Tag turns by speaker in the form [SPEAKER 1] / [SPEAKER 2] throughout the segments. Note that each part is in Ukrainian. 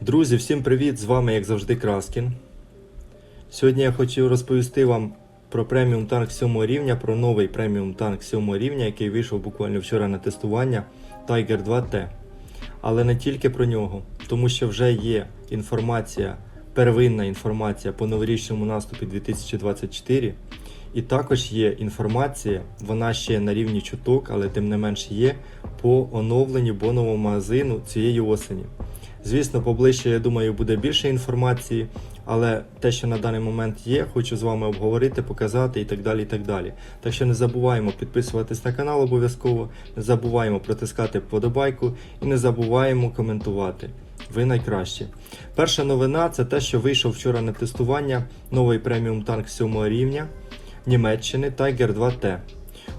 [SPEAKER 1] Друзі, всім привіт! З вами, як завжди, Краскін. Сьогодні я хочу розповісти вам про преміум танк 7 рівня, про новий преміум танк 7 рівня, який вийшов буквально вчора на тестування Tiger 2T. Але не тільки про нього, тому що вже є інформація, первинна інформація по новорічному наступі 2024. І також є інформація, вона ще на рівні чуток, але тим не менш є по оновленню бонового магазину цієї осені. Звісно, поближче, я думаю, буде більше інформації, але те, що на даний момент є, хочу з вами обговорити, показати і так далі. і Так далі. Так що не забуваємо підписуватись на канал обов'язково, не забуваємо протискати вподобайку і не забуваємо коментувати. Ви найкращі. Перша новина це те, що вийшов вчора на тестування новий преміум танк 7 рівня Німеччини Tiger 2T.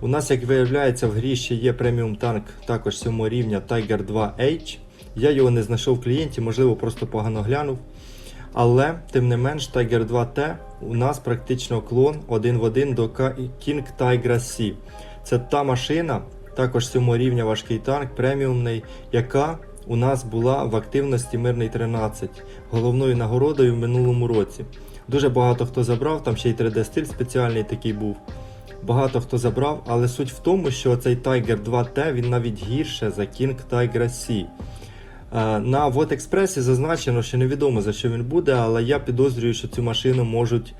[SPEAKER 1] У нас, як виявляється, в грі ще є преміум танк також 7 рівня Tiger 2H. Я його не знайшов в клієнті, можливо, просто погано глянув. Але, тим не менш, Tiger 2T у нас практично клон один в один до King Tiger C. Це та машина, також 7 рівня важкий танк, преміумний, яка у нас була в активності Мирний 13, головною нагородою в минулому році. Дуже багато хто забрав, там ще й 3D-стиль спеціальний такий був. Багато хто забрав, але суть в тому, що цей Tiger 2T він навіть гірше за King Tiger C. Е, На Вотекспресі зазначено, що невідомо за що він буде, але я підозрюю, що цю машину можуть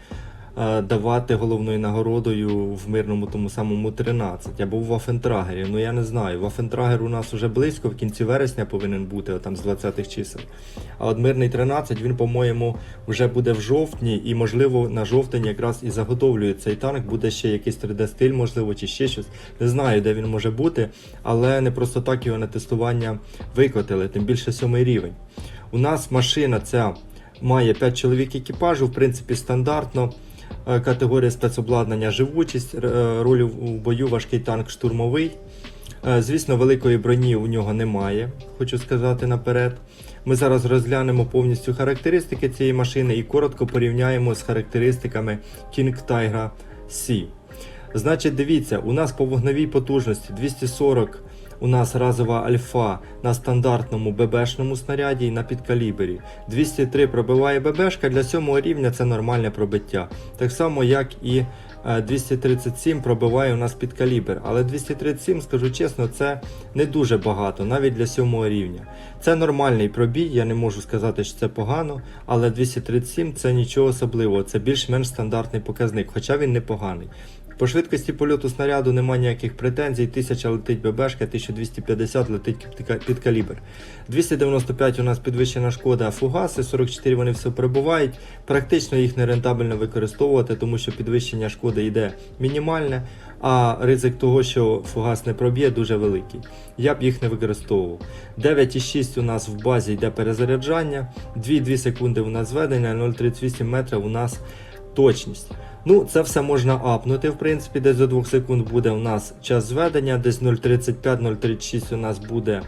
[SPEAKER 1] давати головною нагородою в мирному тому самому 13 або в Вафентрагері. Ну я не знаю. Вафентрагер у нас вже близько, в кінці вересня повинен бути, там з 20-х чисел. А от мирний 13 він, по-моєму, вже буде в жовтні, і можливо на жовтень якраз і заготовлюють цей танк. Буде ще якийсь 3D-стиль, можливо, чи ще щось. Не знаю, де він може бути, але не просто так його на тестування викотили, тим більше сьомий рівень. У нас машина ця має 5 чоловік екіпажу, в принципі, стандартно. Е, Категорія спецобладнання живучість, е, роль у бою важкий танк штурмовий. Е, Звісно, великої броні у нього немає, хочу сказати наперед. Ми зараз розглянемо повністю характеристики цієї машини і коротко порівняємо з характеристиками King Tiger C. Значить, дивіться, у нас по вогневій потужності 240 у нас разова альфа на стандартному ББшному снаряді і на підкалібері. 203 пробиває ББшка, для 7 рівня це нормальне пробиття. Так само, як і е, 237 пробиває у нас підкалібер. Але 237, скажу чесно, це не дуже багато, навіть для 7 рівня. Це нормальний пробій, я не можу сказати, що це погано, але 237 це нічого особливого, це більш-менш стандартний показник, хоча він непоганий. По швидкості польоту снаряду немає ніяких претензій. 1000 летить ББшка, 1250 летить під- калібр. 295 у нас підвищена шкода, фугаси, 44 вони все перебувають. Практично їх не рентабельно використовувати, тому що підвищення шкоди йде мінімальне, а ризик того, що фугас не проб'є, дуже великий. Я б їх не використовував. 9,6 у нас в базі йде перезаряджання, 2,2 секунди у нас зведення, 0,38 метра у нас точність. Ну, це все можна апнути, в принципі, десь до 2 секунд буде у нас час зведення, десь 0,35-0,36 у нас буде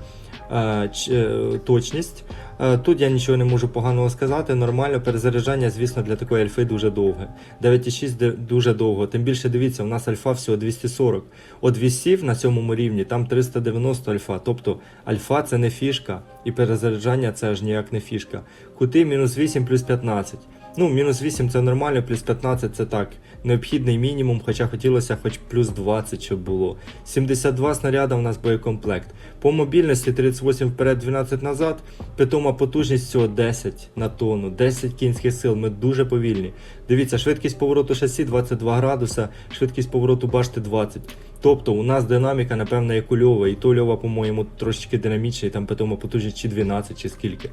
[SPEAKER 1] е, е, точність. Е, тут я нічого не можу поганого сказати. Нормально, перезаряджання, звісно, для такої альфи дуже довге. 9,6 де- дуже довго. Тим більше дивіться, у нас альфа всього 240. От вісів на сьомому рівні там 390 альфа. Тобто альфа це не фішка, і перезаряджання це аж ніяк не фішка. Кути мінус 8 плюс 15. Ну, мінус 8 це нормально, плюс 15 це так. Необхідний мінімум, хоча хотілося хоч плюс 20, щоб було. 72 снаряда у нас боєкомплект. По мобільності 38 вперед, 12 назад. Питома потужність всього 10 на тонну, 10 кінських сил. Ми дуже повільні. Дивіться, швидкість повороту шасі 22 градуса, швидкість повороту башти 20. Тобто у нас динаміка, напевно, як у Льова, і то Льова, по-моєму, трошечки динамічний, там питома потужність чи 12, чи скільки.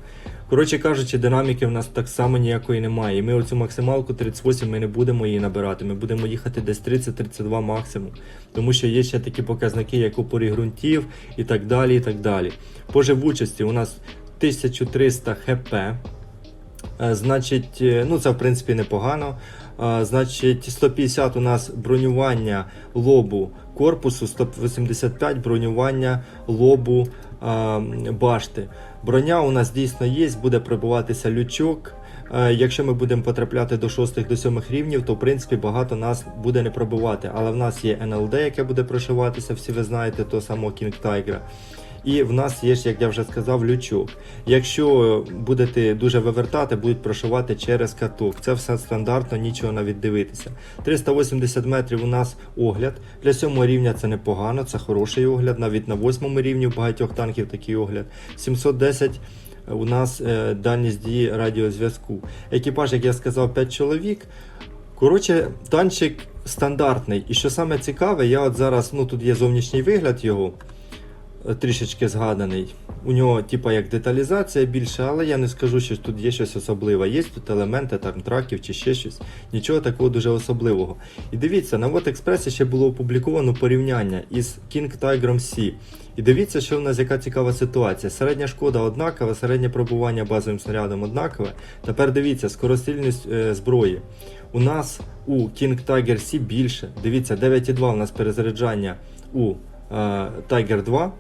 [SPEAKER 1] Коротше кажучи, динаміки в нас так само ніякої немає. І ми оцю максималку 38 ми не будемо її набирати. Ми будемо їхати десь 30-32 максимум. Тому що є ще такі показники, як опорі ґрунтів і так далі. і так далі. По живучості у нас 1300 хп. Е, Значить, е, ну це в принципі непогано. Е, Значить, 150 у нас бронювання лобу корпусу, 185 бронювання лобу башти. Броня у нас дійсно є, буде прибуватися лючок. Е, Якщо ми будемо потрапляти до 6 до 7 рівнів, то в принципі багато нас буде не пробувати. Але в нас є НЛД, яке буде прошиватися, всі ви знаєте, то само King Tiger. І в нас є, як я вже сказав, лючок. Якщо будете дуже вивертати, будуть прошивати через каток. Це все стандартно, нічого навіть дивитися. 380 метрів у нас огляд. Для сьомого рівня це непогано, це хороший огляд. Навіть на восьмому рівні у багатьох танків такий огляд. 710 у нас е, дальність дії радіозв'язку. Екіпаж, як я сказав, 5 чоловік. Коротше, танчик стандартний. І що саме цікаве, я от зараз, ну тут є зовнішній вигляд його, е, трішечки згаданий. У нього, типа, як деталізація більше, але я не скажу, що тут є щось особливе. Є тут елементи там траків чи ще щось. Нічого такого дуже особливого. І дивіться, на Експресі ще було опубліковано порівняння із King Tiger C. І дивіться, що в нас яка цікава ситуація. Середня шкода однакова, середнє пробування базовим снарядом однакове. Тепер дивіться, скорострільність е, зброї. У нас у King Tiger C більше. Дивіться, 9,2 у нас перезаряджання у е, Tiger 2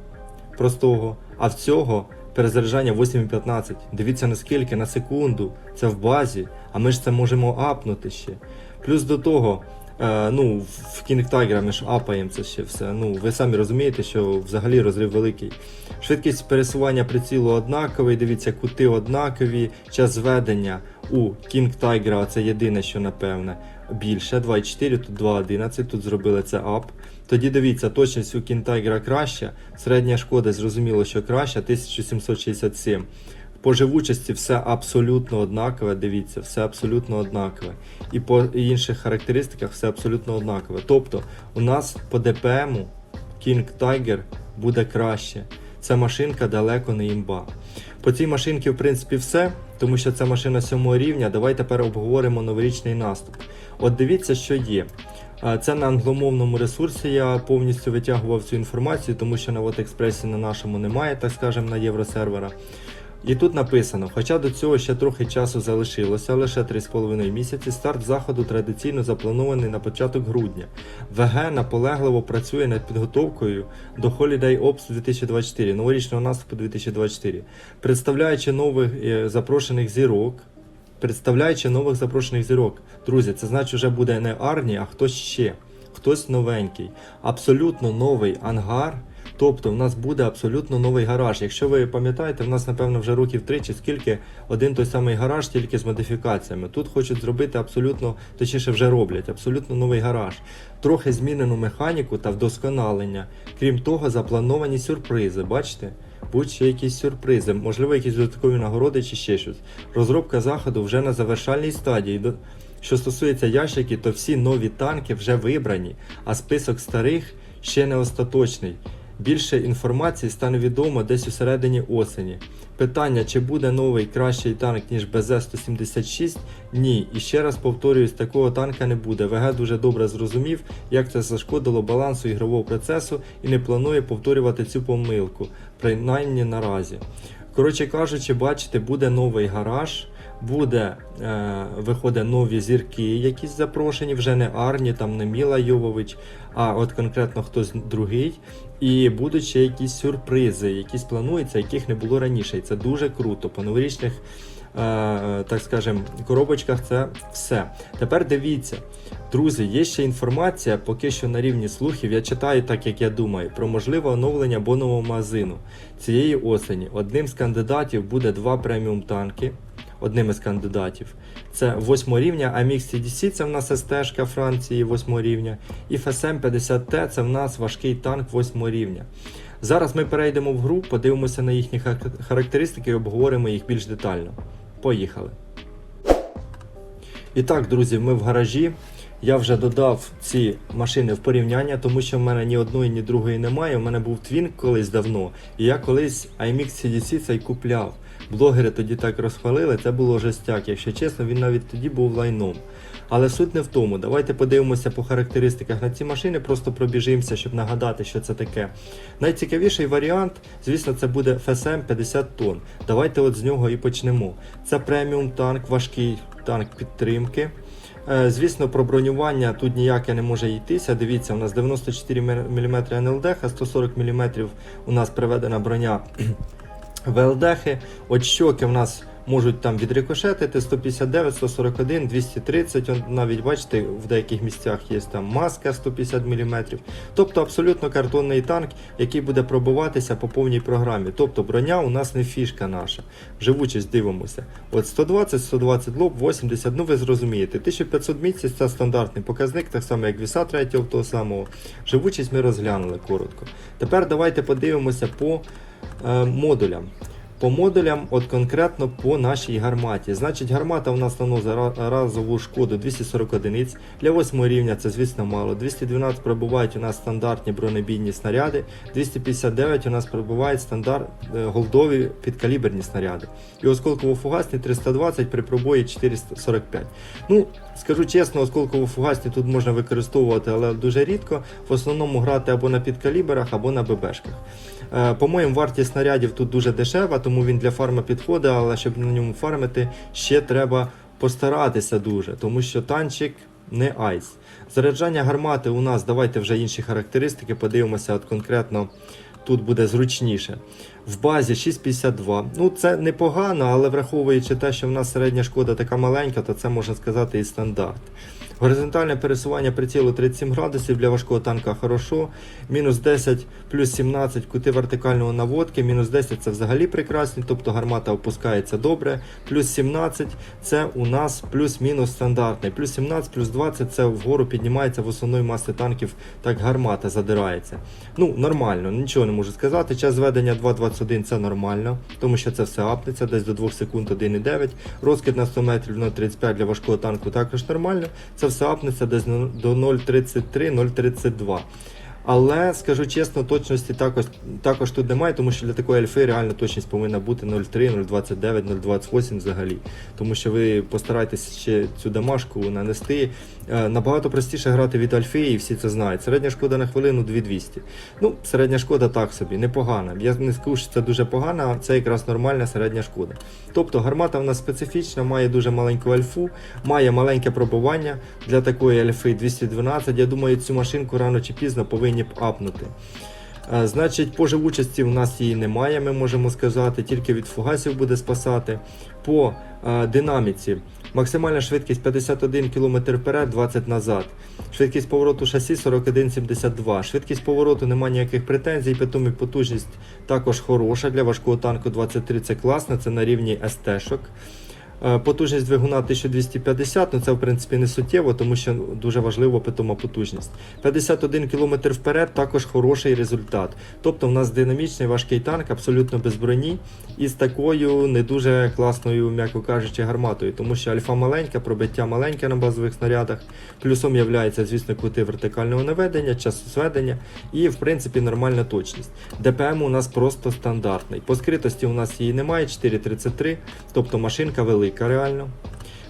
[SPEAKER 1] простого, а в цього перезаряджання 8,15. Дивіться наскільки на секунду. Це в базі, а ми ж це можемо апнути ще. Плюс до того. Е, ну, в King ми ж апаємо це ще все. Ну, ви самі розумієте, що взагалі розрив великий. Швидкість пересування прицілу однаковий, дивіться, кути однакові, час зведення у King Tiger, це єдине, що напевне, більше. 2,4, тут 2,11, тут зробили це ап. Тоді дивіться, точність у Tiger краща, середня шкода, зрозуміло, що краща, 1767. По живучості все абсолютно однакове, дивіться, все абсолютно однакове. І по інших характеристиках все абсолютно однакове. Тобто у нас по ДПМу King Tiger буде краще. Ця машинка далеко не імба. По цій машинці, в принципі, все, тому що це машина сьомого рівня. Давай тепер обговоримо новорічний наступ. От дивіться, що є. Це на англомовному ресурсі я повністю витягував цю інформацію, тому що на WhatExpress на нашому немає, так скажемо, на євросервера. І тут написано, хоча до цього ще трохи часу залишилося, лише 3,5 місяці, старт заходу традиційно запланований на початок грудня. ВГ наполегливо працює над підготовкою до Holiday Ops 2024, новорічного наступу 2024, представляючи нових е, запрошених зірок. Представляючи нових запрошених зірок. Друзі, це значить вже буде не Арні, а хтось ще, хтось новенький. Абсолютно новий ангар. Тобто в нас буде абсолютно новий гараж. Якщо ви пам'ятаєте, в нас, напевно, вже років три чи скільки один той самий гараж, тільки з модифікаціями. Тут хочуть зробити абсолютно, точніше вже роблять, абсолютно новий гараж. Трохи змінену механіку та вдосконалення. Крім того, заплановані сюрпризи. Бачите? Будь ще якісь сюрпризи, можливо, якісь додаткові нагороди чи ще щось. Розробка заходу вже на завершальній стадії. Що стосується ящиків, то всі нові танки вже вибрані, а список старих ще не остаточний. Більше інформації стане відомо десь у середині осені. Питання, чи буде новий кращий танк, ніж БЗ-176? Ні. І ще раз повторююсь, такого танка не буде. ВГ дуже добре зрозумів, як це зашкодило балансу ігрового процесу і не планує повторювати цю помилку, принаймні наразі. Коротше кажучи, бачите, буде новий гараж. Буде, е, виходить, нові зірки, якісь запрошені, вже не Арні, там не Міла Йовович, а от конкретно хтось другий. І будуть ще якісь сюрпризи, якісь плануються, яких не було раніше. І це дуже круто. По новорічних, е, так скажем, коробочках це все. Тепер дивіться, друзі, є ще інформація, поки що на рівні слухів. Я читаю так, як я думаю, про можливе оновлення бонового магазину цієї осені. Одним з кандидатів буде два преміум танки. Одним із кандидатів. Це 8 рівня, а Mix CDC це в нас СТ Франції 8 рівня. І FSM 50T це в нас важкий танк 8 рівня. Зараз ми перейдемо в гру, подивимося на їхні характеристики і обговоримо їх більш детально. Поїхали. І так, друзі, ми в гаражі. Я вже додав ці машини в порівняння, тому що в мене ні одної, ні другої немає. У мене був твін колись давно, і я колись iMix CDC цей купляв. Блогери тоді так розхвалили, це було жестяк. Якщо чесно, він навіть тоді був лайном. Але суть не в тому. Давайте подивимося по характеристиках на ці машини, просто пробіжимося, щоб нагадати, що це таке. Найцікавіший варіант, звісно, це буде FSM 50 тонн. Давайте от з нього і почнемо. Це преміум танк, важкий танк підтримки. Е, Звісно, про бронювання тут ніяке не може йтися. Дивіться, у нас 94 мм НЛД, а 140 мм у нас приведена броня ВЛДХи. От щоки в нас можуть там відрикошетити 159, 141, 230. Навіть бачите, в деяких місцях є там маска 150 мм. Тобто абсолютно картонний танк, який буде пробуватися по повній програмі. Тобто броня у нас не фішка наша. Живучість дивимося. От 120, 120 лоб, 80, ну ви зрозумієте. 1500 місяць це стандартний показник, так само як віса третього того самого. Живучість ми розглянули коротко. Тепер давайте подивимося по модулям. По модулям, от конкретно по нашій гарматі. Значить, гармата у нас наносить разову шкоду 240 одиниць. Для 8 рівня це, звісно, мало. 212 пробувають у нас стандартні бронебійні снаряди. 259 у нас пробувають стандарт е, голдові підкаліберні снаряди. І осколково-фугасні 320 при пробої 445. Ну, скажу чесно, осколково-фугасні тут можна використовувати, але дуже рідко. В основному грати або на підкаліберах, або на ББшках. Е, По-моєму, вартість снарядів тут дуже дешева, тому він для фарми підходить, але щоб на ньому фармити, ще треба постаратися дуже, тому що танчик не айс. Заряджання гармати у нас, давайте вже інші характеристики, подивимося от конкретно. Тут буде зручніше. В базі 6,52. Ну, це непогано, але враховуючи те, що в нас середня шкода така маленька, то це можна сказати і стандарт. Горизонтальне пересування прицілу 37 градусів для важкого танка хорошо. Мінус 10 плюс 17 кути вертикального наводки, мінус 10 це взагалі прекрасні, тобто гармата опускається добре. Плюс 17 це у нас плюс-мінус стандартний. Плюс 17, плюс 20 це вгору піднімається в основної маси танків, так гармата задирається. Ну, нормально, нічого не можу сказати. Час зведення 2.21 це нормально, тому що це все апнеться, десь до 2 секунд 1,9. Розкид на 100 метрів 0,35 для важкого танку також нормально. Це все апнеться десь до 0,33-0,32. Але скажу чесно, точності також, також тут немає, тому що для такої альфи реально точність повинна бути 0,3, 0,29, 0,28 взагалі. Тому що ви постарайтесь ще цю домашку нанести. Е, Набагато простіше грати від альфи, і всі це знають. Середня шкода на хвилину 2200. Ну, середня шкода так собі, непогана. Я не скажу, що це дуже погано, а це якраз нормальна середня шкода. Тобто гармата в нас специфічна, має дуже маленьку альфу, має маленьке пробування для такої альфи 212. Я думаю, цю машинку рано чи пізно повинні б апнути. Е, Значить, по живучості в нас її немає, ми можемо сказати, тільки від фугасів буде спасати. По е, динаміці максимальна швидкість 51 км вперед, 20 назад. Швидкість повороту шасі 41,72. Швидкість повороту немає ніяких претензій, питом і потужність також хороша. Для важкого танку 23 це класно, це на рівні СТ-шок. Е, Потужність двигуна 1250, ну це в принципі не суттєво, тому що дуже важливо питома потужність. 51 км вперед також хороший результат. Тобто в нас динамічний важкий танк, абсолютно без броні і з такою не дуже класною, м'яко кажучи, гарматою, тому що альфа маленька, пробиття маленьке на базових снарядах. Плюсом являється, звісно, кути вертикального наведення, часосведення і, в принципі, нормальна точність. ДПМ у нас просто стандартний. По скритості у нас її немає, 4,33, тобто машинка велика реально.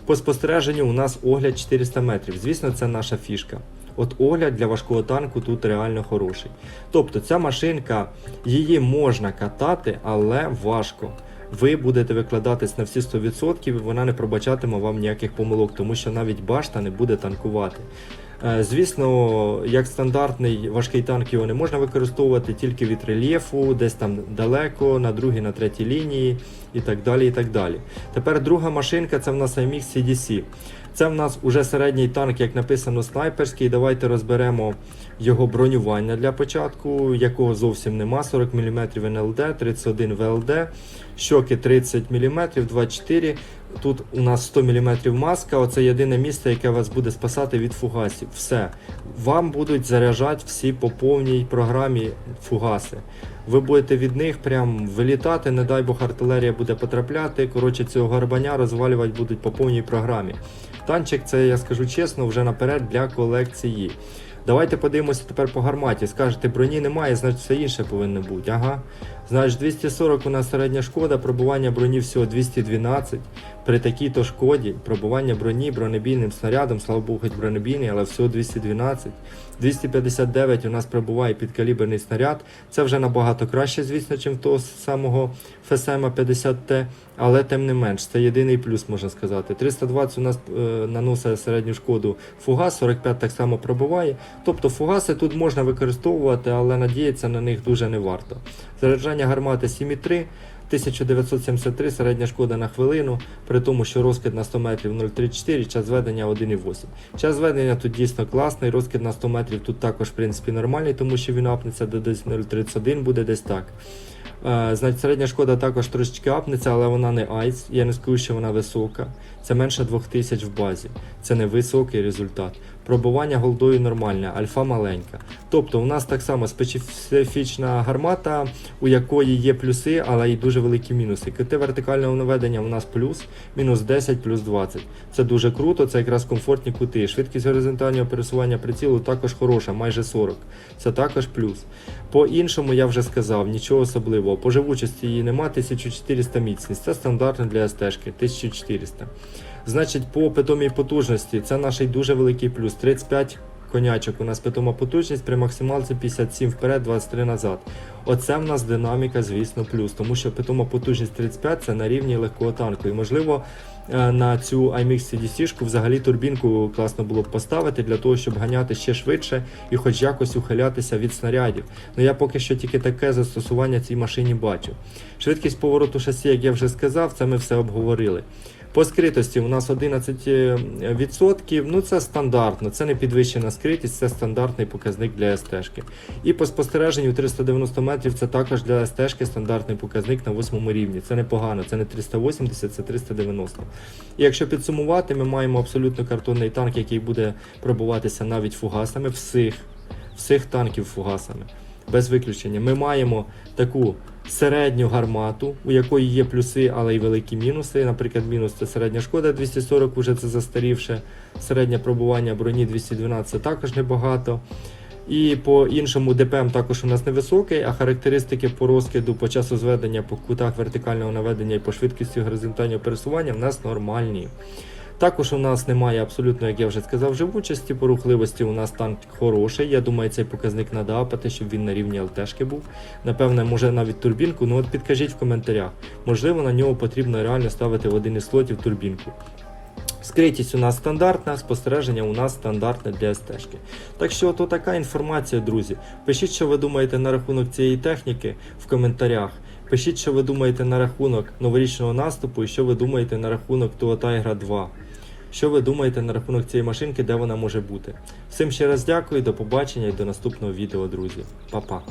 [SPEAKER 1] По спостереженню у нас огляд 400 метрів. Звісно, це наша фішка. От огляд для важкого танку тут реально хороший. Тобто ця машинка, її можна катати, але важко. Ви будете викладатись на всі 100% і вона не пробачатиме вам ніяких помилок, тому що навіть башта не буде танкувати. Е, Звісно, як стандартний важкий танк його не можна використовувати тільки від рельєфу, десь там далеко, на другій, на третій лінії і так далі. і так далі. Тепер друга машинка це в нас IMX CDC. Це в нас уже середній танк, як написано, снайперський. Давайте розберемо його бронювання для початку, якого зовсім нема. 40 мм НЛД, 31 ВЛД, щоки 30 мм, 24 Тут у нас 100 мм маска. Оце єдине місце, яке вас буде спасати від фугасів. Все. Вам будуть заряджати всі по повній програмі фугаси. Ви будете від них прям вилітати, не дай Бог артилерія буде потрапляти. Коротше, цього гарбаня розвалювати будуть по повній програмі. Танчик, це я скажу чесно, вже наперед для колекції. Давайте подивимося тепер по гарматі. Скажете, броні немає, значить все інше повинно бути. Ага. Значить, 240 у нас середня шкода, пробування броні всього 212. При такій-то шкоді пробування броні бронебійним снарядом, слава Богу, хоч бронебійний, але всього 212. 259 у нас пробуває підкаліберний снаряд. Це вже набагато краще, звісно, ніж того самого ФСМ 50Т, але тим не менш, це єдиний плюс, можна сказати. 320 у нас е, наносить середню шкоду фугас, 45 так само пробуває. Тобто фугаси тут можна використовувати, але надіятися на них дуже не варто. Заряджання гармати 7,3. 1973 середня шкода на хвилину, при тому, що розкид на 100 метрів 0,34, час зведення 1,8. Час зведення тут дійсно класний, розкид на 100 метрів тут також в принципі нормальний, тому що він апнеться до десь 0,31, буде десь так. Е, Значить, середня шкода також трошечки апнеться, але вона не айс. Я не скажу, що вона висока. Це менше 2000 в базі. Це не високий результат. Пробування голдою нормальне, альфа маленька. Тобто у нас так само специфічна гармата, у якої є плюси, але й дуже великі мінуси. Кити вертикального наведення у нас плюс, мінус 10, плюс 20. Це дуже круто, це якраз комфортні кути. Швидкість горизонтального пересування прицілу також хороша, майже 40. Це також плюс. По іншому я вже сказав, нічого особливого. По живучості її нема, 1400 міцність. Це стандартно для СТ-шки, 1400. Значить, по питомій потужності це наш дуже великий плюс. 35 конячок. У нас питома потужність при максималці 57 вперед, 23 назад. Оце в нас динаміка, звісно, плюс, тому що питома потужність 35 це на рівні легкого танку. І можливо е, на цю IMX CDC-шку взагалі турбінку класно було б поставити для того, щоб ганяти ще швидше і хоч якось ухилятися від снарядів. Ну я поки що тільки таке застосування цій машині бачу. Швидкість повороту шасі, як я вже сказав, це ми все обговорили. По скритості у нас 11%, ну це стандартно, це не підвищена скритість, це стандартний показник для СТ-шки. І по спостереженню 390 метрів це також для СТ-шки стандартний показник на 8 рівні. Це непогано, це не 380, це 390. І якщо підсумувати, ми маємо абсолютно картонний танк, який буде пробуватися навіть фугасами всіх, всіх танків фугасами. Без виключення. Ми маємо таку середню гармату, у якої є плюси, але й великі мінуси. Наприклад, мінус це середня шкода 240, вже це застарівше. Середнє пробування броні 212 також небагато. І по іншому ДПМ також у нас невисокий, а характеристики по розкиду, по часу зведення, по кутах вертикального наведення і по швидкості горизонтального пересування в нас нормальні. Також у нас немає абсолютно, як я вже сказав, живучості, по рухливості у нас танк хороший. Я думаю, цей показник треба апати, щоб він на рівні ЛТшки був. Напевне, може навіть турбінку. Ну от підкажіть в коментарях. Можливо, на нього потрібно реально ставити в один із слотів турбінку. Скритість у нас стандартна, спостереження у нас стандартне для СТ-шки. Так що, то така інформація, друзі. Пишіть, що ви думаєте на рахунок цієї техніки в коментарях. Пишіть, що ви думаєте на рахунок новорічного наступу і що ви думаєте на рахунок того Тайгра 2. Що ви думаєте на рахунок цієї машинки, де вона може бути? Всім ще раз дякую, до побачення і до наступного відео, друзі. Па-па.